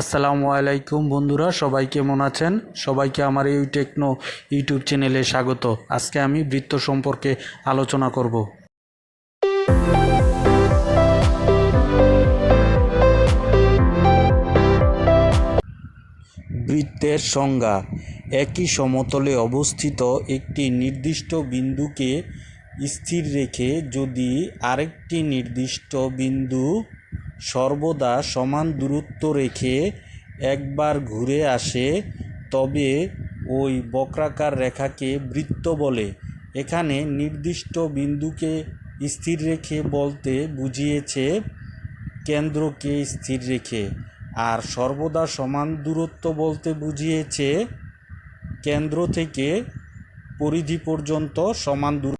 আসসালামু আলাইকুম বন্ধুরা, সবাই কেমন আছেন? সবাইকে আমার এই টেকনো ইউটিউব চ্যানেলে স্বাগত। আজকে আমি বৃত্ত সম্পর্কে আলোচনা করব। বৃত্তের সংজ্ঞা, একই সমতলে অবস্থিত একটি নির্দিষ্ট বিন্দুকে স্থির রেখে যদি আরেকটি নির্দিষ্ট বিন্দু সর্বদা সমান দূরত্ব রেখে একবার ঘুরে আসে, তবে ওই বক্রাকার রেখাকে বৃত্ত বলে। এখানে নির্দিষ্ট বিন্দুকে স্থির রেখে বলতে বুঝিয়েছে কেন্দ্রকে স্থির রেখে, আর সর্বদা সমান দূরত্ব বলতে বুঝিয়েছে কেন্দ্র থেকে পরিধি পর্যন্ত সমান দূর